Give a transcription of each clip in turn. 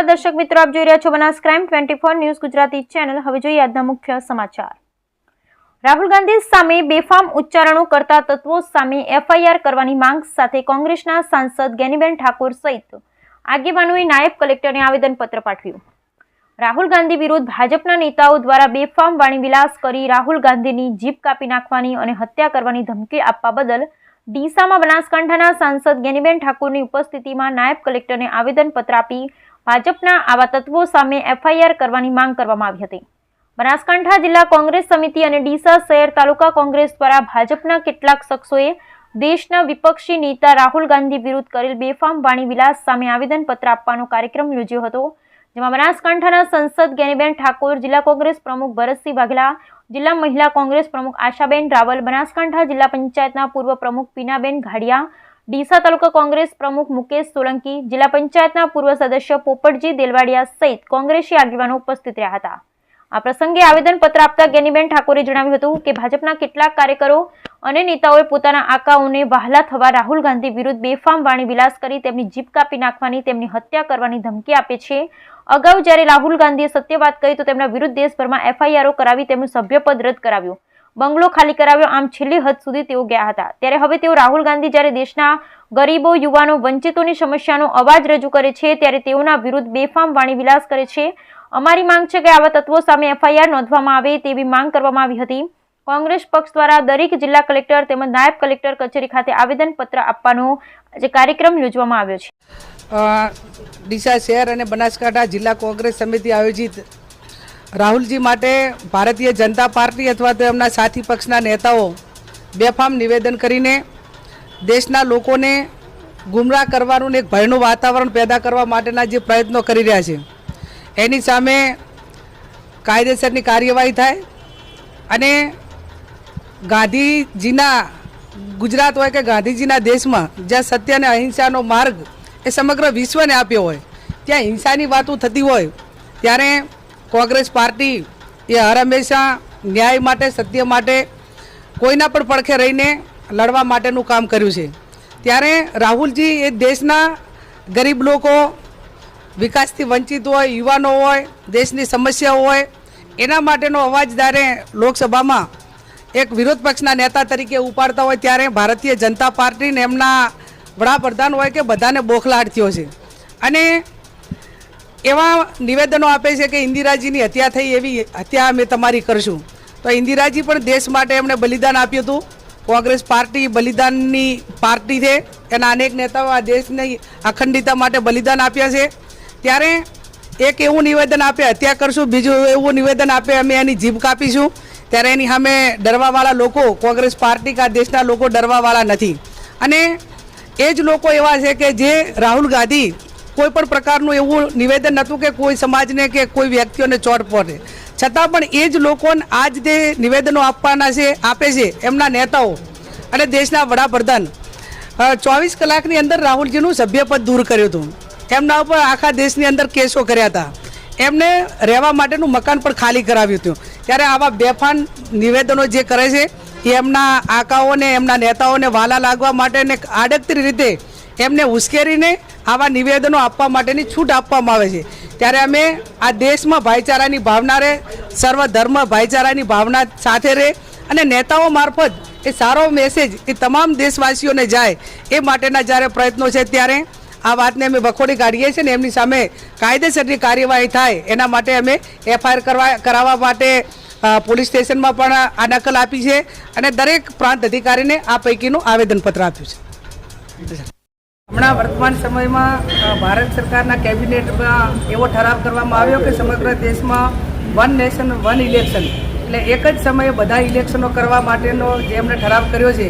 નમસ્કાર દર્શક મિત્રો, આપ જોઈ રહ્યા છો Banas crime twenty four news Gujarati channel. હવે જોઈએ આજના મુખ્ય સમાચાર. રાહુલ ગાંધી સામે બેફામ ઉચ્ચારણો કરતા તત્વો સામે એફઆઈઆર કરવાની માંગ સાથે કોંગ્રેસના સાંસદ ગેનીબેન ઠાકોર સહિત આગેવાનોએ નાયબ કલેક્ટરને આવેદનપત્ર પાઠવ્યું. રાહુલ ગાંધી વિરુદ્ધ ભાજપના નેતાઓ દ્વારા બેફામ વાણીવિલાસ કરી રાહુલ ગાંધીની જીભ કાપી નાખવાની અને હત્યા કરવાની ધમકી આપવા બદલ ડીસામાં બનાસકાંઠાના સાંસદ ગેનીબેન ઠાકોરની ઉપસ્થિતિમાં નાયબ કલેક્ટરને આવેદનપત્ર આપી ભાજપના આવા તત્વો સામે એફઆઈઆર કરવાની માંગ કરવામાં આવી હતી. બનાસકાંઠા જિલ્લા કોંગ્રેસ સમિતિ અને ડીસા શહેર તાલુકા કોંગ્રેસ દ્વારા ભાજપના કેટલાક શખ્સોએ દેશના વિપક્ષી નેતા રાહુલ ગાંધી વિરુદ્ધ કરેલ બેફામ વાણીવિલાસ સામે આવેદનપત્ર આપવાનો કાર્યક્રમ યોજ્યો હતો, જેમાં બનાસકાંઠાના સંસદ જ્ઞાનીબેન ઠાકોર, જિલ્લા કોંગ્રેસ પ્રમુખ ભરતસિંહ વાઘેલા, જિલ્લા મહિલા કોંગ્રેસ પ્રમુખ આશાબેન રાવલ, બનાસકાંઠા જિલ્લા પંચાયતના પૂર્વ પ્રમુખ પીનાબેન ઘાડિયા ડીસા તાલુકા કોંગ્રેસ પ્રમુખ મુકેશ સોલંકી, જિલ્લા પંચાયતના પૂર્વ સદસ્ય પોપટજી દેલવાડિયા સહિત કોંગ્રેસી આગેવાનો ઉપસ્થિત રહ્યા હતા. આ પ્રસંગે આવેદનપત્ર આપતા ગેનીબેન ઠાકોરે જણાવ્યું હતું કે ભાજપના કેટલાક કાર્યકરો અને નેતાઓએ પોતાના આકાઓને વહાલા થવા રાહુલ ગાંધી વિરુદ્ધ બેફામ વાણી વિલાસ કરી તેમની જીભ કાપી નાખવાની, તેમની હત્યા કરવાની ધમકી આપે છે. અગાઉ જ્યારે રાહુલ ગાંધીએ સત્ય વાત કરી તો તેમના વિરુદ્ધ દેશભરમાં એફઆઈઆરઓ કરાવી તેમનું સભ્યપદ રદ કરાવ્યું. બંગલો ખાલી કરાવ્યો આમ છેલ્લી હદ સુધી તેઓ ગયા હતા. ત્યારે હવે તેઓ રાહુલ ગાંધી જ્યારે દેશના ગરીબો, યુવાનો, વંચિતોની સમસ્યાનો અવાજ રજૂ કરે છે, ત્યારે તેઓના વિરુદ્ધ બેફામ વાણી વિલાસ કરે છે. અમારી માંગ છે કે આવા તત્વો સામે એફઆઈઆર નોંધવામાં આવે તેવી માંગ કરવામાં આવી હતી. કોંગ્રેસ પક્ષ દ્વારા દરેક જિલ્લા કલેક્ટર તેમજ નાયબ કલેક્ટર કચેરી ખાતે આવેદનપત્ર આપવાનો આજે કાર્યક્રમ યોજવામાં આવ્યો છે. ડીસા શહેર અને બનાસકાંઠા જિલ્લા કોંગ્રેસ સમિતિ આયોજિત રાહુલજી માટે ભારતીય જનતા પાર્ટી અથવા તો એમના સાથી પક્ષના નેતાઓ બેફામ નિવેદન કરીને દેશના લોકોને ગુમરાહ કરવાનું એક ભયનું વાતાવરણ પેદા કરવા માટેના જે પ્રયત્નો કરી રહ્યા છે. એની સામે કાયદેસરની કાર્યવાહી થાય અને ગાંધીજીના ગુજરાત હોય કે ગાંધીજીના દેશમાં જ્યાં સત્ય અને અહિંસાનો માર્ગ એ સમગ્ર વિશ્વને આપ્યો હોય, ત્યાં હિંસાની વાતો થતી હોય, ત્યારે કોંગ્રેસ પાર્ટી એ હર હંમેશા ન્યાય માટે, સત્ય માટે, કોઈના પણ પડખે રહીને લડવા માટેનું કામ કર્યું છે. ત્યારે રાહુલજી એ દેશના ગરીબ લોકો, વિકાસથી વંચિત હોય, યુવાનો હોય, દેશની સમસ્યાઓ હોય, એના માટેનો અવાજ જ્યારે લોકસભામાં એક વિરોધ પક્ષના નેતા તરીકે ઉપાડતા હોય ત્યારે ભારતીય જનતા પાર્ટીને એમના વડાપ્રધાન હોય કે બધાને બોખલાટ થયો છે. અને એવા નિવેદનો આપે છે કે ઇન્દિરાજીની હત્યા થઈ એવી હત્યા અમે તમારી કરશું. તો ઇન્દિરાજી પણ દેશ માટે એમણે બલિદાન આપ્યું હતું. કોંગ્રેસ પાર્ટી બલિદાનની પાર્ટી છે. એના અનેક નેતાઓ આ દેશની અખંડિતતા માટે બલિદાન આપ્યા છે. ત્યારે એક એવું નિવેદન આપે, હત્યા કરશું. બીજું એવું નિવેદન આપે, અમે એની જીભ કાપીશું. ત્યારે એની સામે ડરવાવાળા લોકો, કોંગ્રેસ પાર્ટી કે દેશના લોકો ડરવાવાળા નથી. અને એ જ લોકો એવા છે કે જે રાહુલ ગાંધી કોઈ પણ પ્રકારનું એવું નિવેદન નહોતું કે કોઈ સમાજને કે કોઈ વ્યક્તિઓને ચોટ પડે છતાં પણ એ જ લોકોને આજ જે નિવેદનો આપવાના છે, આપે છે, એમના નેતાઓ અને દેશના વડાપ્રધાન ચોવીસ કલાકની અંદર રાહુલજીનું સભ્યપદ દૂર કર્યું હતું. એમના ઉપર આખા દેશની અંદર કેસો કર્યા હતા. એમને રહેવા માટેનું મકાન પણ ખાલી કરાવ્યું હતું. ત્યારે આવા બેફાન નિવેદનો જે કરે છે એમના આકાઓને, એમના નેતાઓને વાલા લાગવા માટે ને આડકતરી રીતે એમને ઉશ્કેરીને આવા નિવેદનો આપવા માટેની છૂટ આપવામાં આવે છે. ત્યારે અમે આ દેશમાં ભાઈચારાની ભાવના રહે, સર્વ ધર્મ ભાઈચારાની ભાવના સાથે રહે અને નેતાઓ મારફત એ સારો મેસેજ એ તમામ દેશવાસીઓને જાય એ માટેના જ્યારે પ્રયત્નો છે ત્યારે આ વાતને અમે વખોડી કાઢીએ છીએ ને એમની સામે કાયદેસરની કાર્યવાહી થાય એના માટે અમે એફઆઈઆર કરવા, કરાવવા માટે પોલીસ સ્ટેશનમાં પણ આ નકલ આપી છે અને દરેક પ્રાંત અધિકારીને આ પૈકીનું આવેદનપત્ર આપ્યું છે. હમણાં વર્તમાન સમયમાં ભારત સરકારના કેબિનેટમાં એવો ઠરાવ કરવામાં આવ્યો કે સમગ્ર દેશમાં વન નેશન, વન ઇલેક્શન, એટલે એક જ સમયે બધા ઇલેક્શનો કરવા માટેનો જે એમણે ઠરાવ કર્યો છે,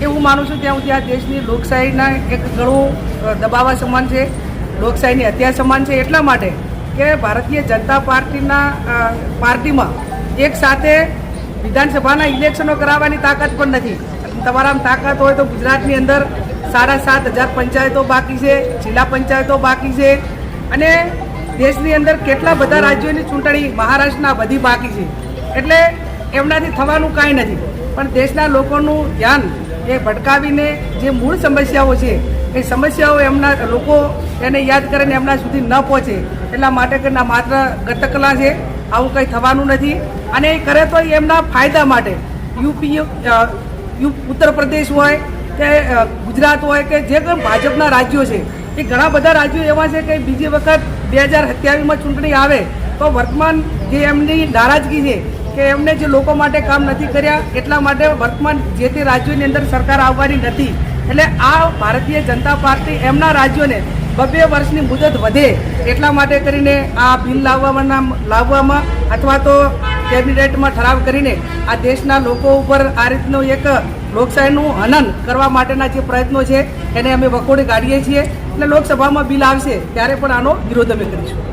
એ હું માનું છું ત્યાં સુધી આ દેશની લોકશાહીના એક ઘણું દબાવા સમાન છે. લોકશાહીની હત્યા સમાન છે એટલા માટે કે ભારતીય જનતા પાર્ટીના પાર્ટીમાં એક સાથે વિધાનસભાના ઇલેક્શનો કરાવવાની તાકાત પણ નથી. તમારામાં તાકાત હોય તો ગુજરાતની અંદર સાડા સાત હજાર પંચાયતો બાકી છે, જિલ્લા પંચાયતો બાકી છે અને દેશની અંદર કેટલા બધા રાજ્યોની ચૂંટણી મહારાષ્ટ્રના બધી બાકી છે. એટલે એમનાથી થવાનું કાંઈ નથી. પણ દેશના લોકોનું ધ્યાન એ ભટકાવીને જે મૂળ સમસ્યાઓ છે, એ સમસ્યાઓ એમના લોકો એને યાદ કરીને એમના સુધી ન પહોંચે. એટલા માટે માત્ર ગતકલા છે. આવું કંઈ થવાનું નથી. અને એ કરે તો એમના ફાયદા માટે. યુપી ઉત્તર પ્રદેશ હોય કે ગુજરાત હોય કે જે ભાજપના રાજ્યો છે, એ ઘણા બધા રાજ્યો એવા છે કે બીજી વખત બે હજાર સત્યાવીસમાં ચૂંટણી આવે તો વર્તમાન જે એમની નારાજગી છે કે એમને જે લોકો માટે કામ નથી કર્યા, એટલા માટે વર્તમાન જે તે રાજ્યોની અંદર સરકાર આવવાની નથી. એટલે આ ભારતીય જનતા પાર્ટી એમના રાજ્યોને બબે વર્ષની મુદત વધે એટલા માટે કરીને આ બિલ લાવવામાં લાવવામાં અથવા તો કેબિનેટમાં ઠરાવ કરીને આ દેશના લોકો ઉપર આ રીતનો એક લોકશાહીનું હનન કરવા માટેના જે પ્રયત્નો છે, એને અમે વખોડી કાઢીએ છીએ. એટલે લોકસભામાં બિલ આવશે, ત્યારે પણ આનો વિરોધ અમે કરીશું.